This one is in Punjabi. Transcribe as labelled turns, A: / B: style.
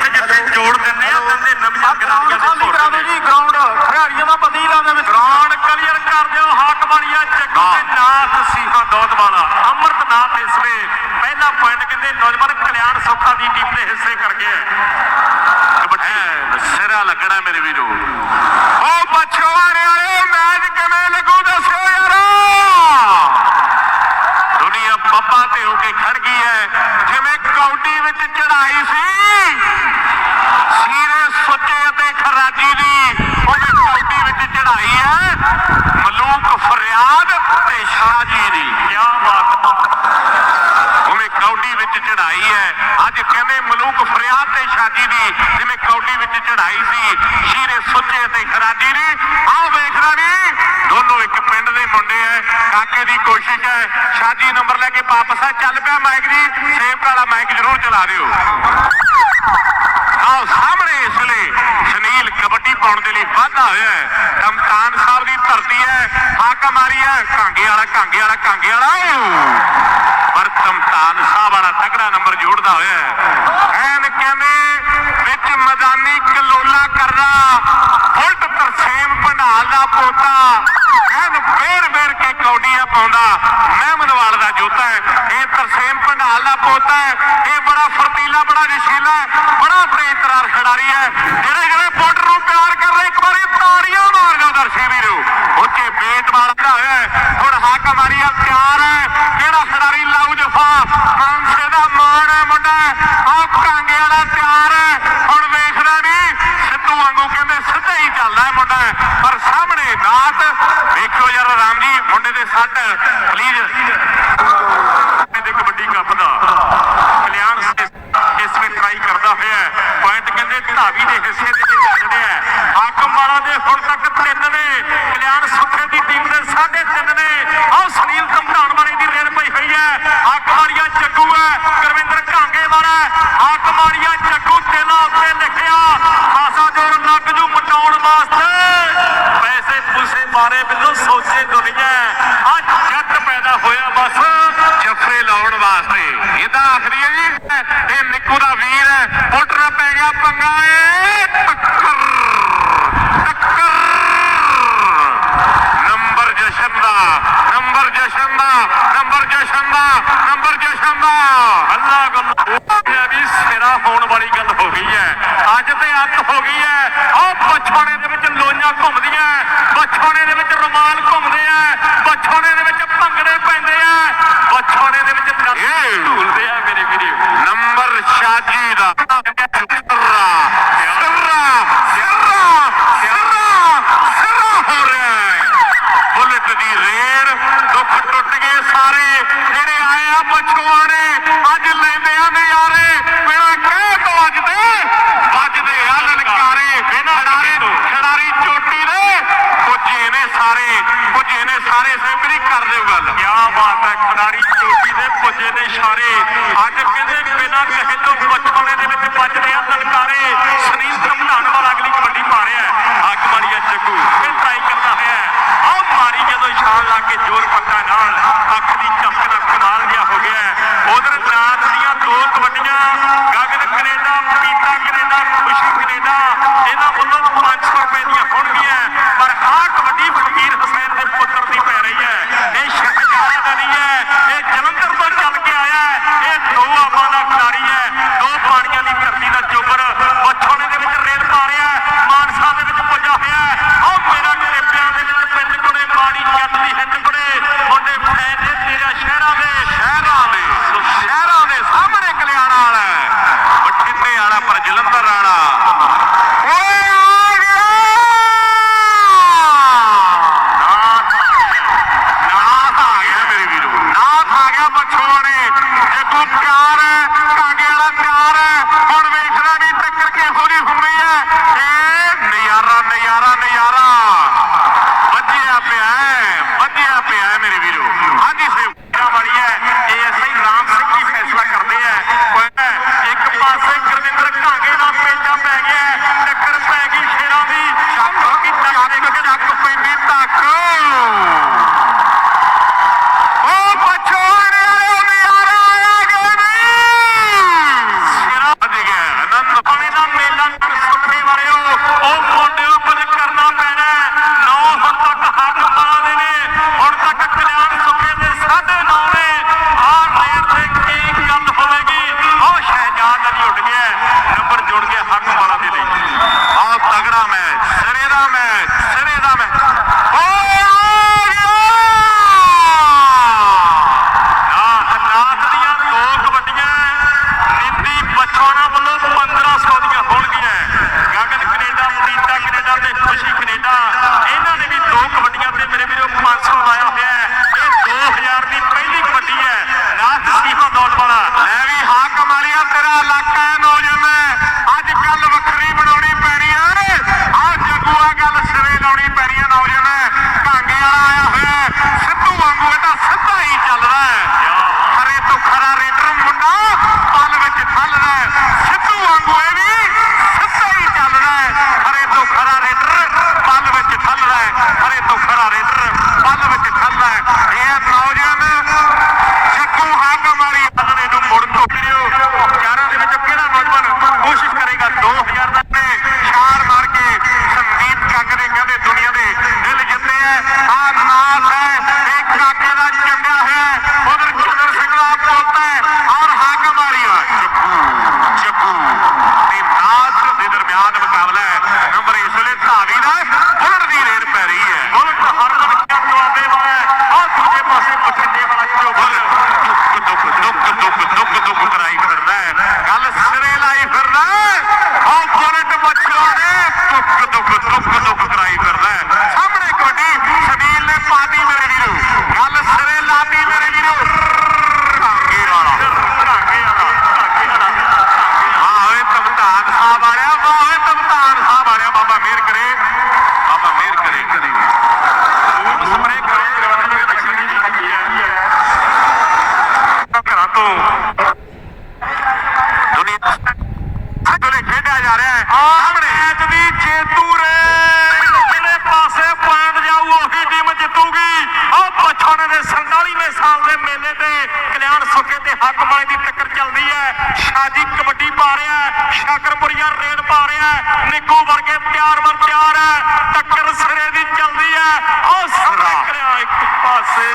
A: ਜਿੱਥੇ ਜਿੱਥੇ ਜੋੜ ਦਿੰਦੇ ਆ ਦਿੰਦੇ ਨਵੀਆਂ
B: ਗਰਾਊਂਡ ਖਾਲੀ ਕਰਾ ਦਿਓ ਜੀ ਗਰਾਊਂਡ ਖਿਡਾਰੀਆਂ ਦਾ ਪਤੀ ਲਾ ਦੇ ਵਿੱਚ
A: ਗਰਾਊਂਡ ਕਲੀਅਰ ਕਰ ਦਿਓ ਹਾਕਮਾਨੀਆ ਜੱਗੂ ਤੇ ਨਾਥ ਸਿੰਘਾਂ ਦੌਦ ਵਾਲਾ ਅਮਰਤਨਾਥ ਇਸਲੇ ਪਹਿਲਾ ਪੁਆਇੰਟ ਕਹਿੰਦੇ ਨੌਜਵਾਨ ਕਲਿਆਣ ਸੁੱਖਾ ਦੀ ਟੀਮ ਦੇ ਹਿੱਸੇ ਕਰ ਗਿਆ ਕਬੱਡੀ ਸਿਰਾ ਲੱਗਣਾ ਮੇਰੇ ਵੀਰੋ ਉਹ ਪਛਵਾੜੇ ਵਾਲੇ ਮੈਚ ਕਿਵੇਂ ਲੱਗੂ ਦੱਸੋ ਯਾਰੋ ਦੁਨੀਆ ਪੱਪਾ ਤੇ ਹੋ ਕੇ ਖੜ ਗਈ ਹੈ ਜਿਵੇਂ ਕੌਡੀ ਵਿੱਚ ਚੜਾਈ ਸੀ ਸੀਰੇ ਸੁੱਚੇ ਅਤੇ ਖਰਾਜੀ ਦੀ ਉਹਨੇ ਕੌਡੀ ਵਿੱਚ ਚੜਾਈ ਹੈ ਮਲੂਕ ਫਰਿਆਦ ਤੇ ਸ਼ਾਹਜੀ ਦੀ ਕੀ ਬਾਤ ਉਹਨੇ ਕੌਡੀ ਵਿੱਚ ਚੜਾਈ ਹੈ। ਅੱਜ ਕਹਿੰਦੇ ਮਲੂਕ ਫਰਿਆਦ ਤੇ ਸ਼ਾਦੀ ਦੀ, ਜਿਵੇਂ ਕੌਡੀ ਵਿੱਚ ਚੜਾਈ ਸੀ, ਸ਼ੀਰੇ ਸੁੱਚੇ ਤੇ ਖਰਾਜੀ ਦੀ ਆਹ ਵੇਖਦਾ ਵੀ ਦੋਨੋਂ ਇੱਕ ਪਿੰਡ ਦੇ ਮੁੰਡੇ ਐ, ਕਾਕੇ ਦੀ ਕੋਸ਼ਿਸ਼ ਹੈ ਸ਼ਾਦੀ ਨੰਬਰ ਲੈ ਕੇ ਵਾਪਸ ਆ, ਚੱਲ ਪਿਆ ਮਾਈਕ ਜੀ ਸੇਵ ਵਾਲਾ ਮਾਈਕ ਜ਼ਰੂਰ ਚਲਾ ਦਿਓ। ਆਓ ਸਾਹਮਣੇ ਇਸ ਲਈ ਸੁਨੀਲ ਕਬੱਡੀ ਪਾਉਣ ਦੇ ਲਈ ਵਾਧਾ ਹੋਇਆ ਹੈ ਕਮਤਾਨ ਸਾਹਿਬ ਦੀ ਧਰਤੀ ਹੈ ਹਾਕਮ ਮਾਰੀ ਹੈ ਕਾਂਗੇ ਵਾਲਾ ਕਾਂਗੇ ਵਾਲਾ ਕਾਂਗੇ ਵਾਲਾ ਪਰ ਕਮਤਾਨ ਵਾਲਾ ਤਗੜਾ ਨੰਬਰ ਜੋੜਦਾ ਹੋਇਆ ਐਨ ਕਹਿੰਦੇ ਵਿੱਚ ਮੈਦਾਨੀ ਕਲੋਲਾ ਕਰਦਾ ਉਲਟ ਤਰਸੇਮ ਭੰਡਾਲ ਦਾ ਪੋਤਾ, ਐਨ ਫੇਰ ਫੇਰ ਕੇ ਕੌਡੀਆਂ ਪਾਉਂਦਾ ਮਹਿਮਦਵਾਲ ਦਾ ਜੋਤਾ ਹੈ। ਇਹ ਤਰਸੇਮ ਭੰਡਾਲ ਦਾ ਪੋਤਾ ਹੈ। ਇਹ ਬੜਾ ਫਰਤੀਲਾ, ਬੜਾ ਜਸ਼ੀਲਾ ਹੈ। ਬੜਾ ਤੇਜ਼ਤਰਾਰ ਖਿਡਾਰੀ ਹੈ। ਜਿਹੜੇ ਜਿਹੜੇ ਬਾਰਡਰ ਨੂੰ ਪਿਆਰ ਕਰ ਰਹੇ ਇੱਕ ਵਾਰੀ ਤਾੜੀਆਂ ਮਾਰ ਦਿਓ ਦਰਸ਼ੀ ਵੀਰੋ ਉੱਚੇ ਬੇਟ ਵਾਲਾ ਦਾ ਹੋਇਆ ਹੈ। ਹੁਣ ਹਾਕਮ ਮਾਰੀਆ ਤਿਆਰ ਹੈ ਕਿਹੜਾ ਖਿਡਾਰੀ ਲਾਊ ਜਫਾ ਮਾਨਸੇ ਦਾ ਮਾਣ ਹੈ ਮੁੰਡਾ ਆਹ ਕਾਂਗੇ ਵਾਲਾ ਤਿਆਰ ਹੈ ਹੁਣ ਵੇਖਦਾ ਨਹੀਂ ਸਿੱਧੂ ਵਾਂਗੂ ਕਹਿੰਦੇ ਸਿੱਧਾ ਹੀ ਚੱਲਦਾ ਹੈ ਮੁੰਡਾ ਪਰ ਸਾਹਮਣੇ ਨਾਤ ਵੇਖੋ ਯਾਰ ਰਾਮ ਦੇ ਸੱਟ ਪਲੀਜ਼ ਦੇ ਕਬੱਡੀ ਕੱਪ ਦਾ। ਕਲਿਆਣ ਇਸ- ਵਿੱਚ ਟਰਾਈ ਕਰਦਾ ਹੋਇਆ ਪੁਆਇੰਟ ਕਹਿੰਦੇ, ਧਾਵੀ ਦੇ ਹਿੱਸੇ ਦੇ ਵਿੱਚ ਚੱਲਦੇ ਆ ਹਾਕਮ ਵਾਲਾ ਦੇ ਹੁਣ ਤੱਕ ਤਿੰਨ ਨੇ ਕਲਿਆਣ ਸੁੱਖੇ ਦੀ ਟੀਮ ਦੇ ਸਾਢੇ ਤਿੰਨ ਨੇ ਆਹ ਸੁਨੀਲ ਧਮਧਾਨ ਵਾਲੇ ਦੀ ਰੇਡ ਪਈ ਹੋਈ ਹੈ ਹਾਕਮ ਵਾਲੀਆ ਜੱਗੂ ਹੈ ਗੁਰਵਿੰਦਰ ਕਾਂਗੇ ਵਾਲਾ ਹੈ। ਹਾਕਮ ਵਾਲੀਆ ਜੱਗੂ ਤੇਲਾ ਉੱਤੇ ਲਿਖਿਆ ਖਾਸਾ ਜੋਰ ਲੱਗ ਜੂ ਮਟਾਉਣ ਵਾਸਤੇ ਪੈਸੇ ਪੂਸੇ ਮਾਰੇ ਸੋਚੇ ਦੁਨੀਆ ਆ ਜੱਟ ਪੈਦਾ ਹੋਇਆ ਬਸ ਜਫਰੇ ਲਾਉਣ ਵਾਸਤੇ। ਇਹਦਾ ਆਖਰੀ ਹੈ ਜੀ, ਇਹ ਨਿੱਕੂ ਦਾ ਵੀਰ ਹੈ। ਪੁੱਟਣਾ ਪੈ ਗਿਆ ਪੰਗਾ ਏ। ਟੱਕਰ ਟੱਕਰ। ਨੰਬਰ ਜਸ਼ਨ ਦਾ, ਨੰਬਰ ਜਸ਼ਨ ਦਾ। ਨੰਬਰ ਜਸ਼ਨ ਦਾ ਨੰਬਰ ਜਸ਼ਨ ਦਾ ਅੱਲਾ ਗੱਲਾਂ ਵੀ ਸਿਰਾ ਹੋਣ ਵਾਲੀ ਗੱਲ ਹੋ ਗਈ ਹੈ। ਅੱਜ ਤੇ ਅੱਤ ਹੋ ਗਈ ਹੈ। ਆਹ ਪਛਾਣੇ ਦੇ ਵਿੱਚ ਲੋਈਆਂ ਘੁੰਮਦੀਆਂ ਪਛਾਣੇ ਦੇ ਵਿੱਚ ਰੁਮਾਲ ਘੁੰਮਦੇ ਆ। ਪਛਾਣੇ ਦੇ ਵਿੱਚ ਭੰਗੜੇ ਪੈਂਦੇ ਆ। ਪਛਾਣੇ ਦੇ ਵਿੱਚ ਝੂਲਦੇ ਆ ਮੇਰੇ ਵੀਡੀਓ ਨੰਬਰ ਸ਼ਾਜੀ ਦਾ ਸਿਰਾ ਸਿਰਾ ਸਿਰਾ ਸਿਰਾ ਸਿਰਾ ਹੋ ਰਿਹਾ ਹੈ ਬੁਲਟ ਦੀ ਰੇਡ ਦੁੱਖ ਟੁੱਟ ਗਏ ਸਾਰੇ ਜਿਹੜੇ ਆਏ ਆ ਪਛਵਾੜੇ ਅੱਜ ਲੈਂਦੇ ਆ ਨਜ਼ਾਰੇ ਮੇਰਾ ਕਹਿ ਤੋਂ ਅੱਜ ਤੇ ਵੱਜਦੇ ਆ ਲਲਕਾਰੇ ਖਿਡਾਰੀ ਖਿਡਾਰੀ ਚੋਟੀ ਦੇ ਪੁੱਜੇ ਨੇ ਇਹਨੇ ਸਾਰੇ ਸੈਂਕੜੀ ਕਰ ਦਿਓ ਗੱਲ। ਕੀ ਬਾਤ ਹੈ, ਖਿਡਾਰੀ ਚੋਟੀ ਦੇ ਪੁੱਜੇ ਨੇ ਇਸ਼ਾਰੇ ਅੱਜ ਕਹਿੰਦੇ ਬਿਨਾਂ ਕਹੇ ਤੋਂ ਪਛਵਾੜੇ ਦੇ ਵਿੱਚ ਵੱਜਦੇ ਆ ਲਲਕਾਰੇ ਸੁਨੀਲ ਧਮਧਾਨ ਵਾਲਾ ਅਗਲੀ ਕਬੱਡੀ ਪਾ ਰਿਹਾ ਹੈ। ਹੱਕ ਮਾਰੀਆ ਜੱਗੂ। ਇਹ ਟਰਾਈ ਕਰਦਾ ਹੋਇਆ ਹੈ। ਆਹ ਮਾਰੀ ਜਦੋਂ ਇਸ਼ਾਨ ਲਾ ਕੇ ਜ਼ੋਰ ਪੱਕਾ ਨਾਲ, ਅੱਖ ਦੀ ਝਪਕ ਨਾਲ ਕਮਾਲ ਜਿਹਾ ਹੋ ਗਿਆ ਉਧਰ ਨਾਥ ਦੀਆਂ ਦੋ ਕਬੱਡੀਆਂ, Gagan Canada, Peeta Canada, Khushi Canada. ਇਹਨਾਂ ਵੱਲੋਂ 500 ਰੁਪਏ ਦੀਆਂ ਸਾਲ ਦੇ ਮੇਲੇ ਤੇ ਕਲਿਆਣ ਸੁੱਕੇ ਤੇ ਹੱਕ ਮਾਲੇ ਦੀ ਟੱਕਰ ਚੱਲਦੀ ਹੈ। ਸ਼ਾਦੀ ਕਬੱਡੀ ਪਾ ਰਿਹਾ ਹੈ ਸ਼ਾਕਰਪੁਰੀਆ ਰੇਡ ਪਾ ਰਿਹਾ ਹੈ ਨਿੱਕੂ ਵਰਗੇ ਪਿਆਰ ਵਰ ਪਿਆਰ ਹੈ ਟੱਕਰ ਸਿਰੇ ਦੀ ਚੱਲਦੀ ਹੈ। ਉਹ ਸਾਰਾ ਕਲਿਆਣ ਇੱਕ ਪਾਸੇ।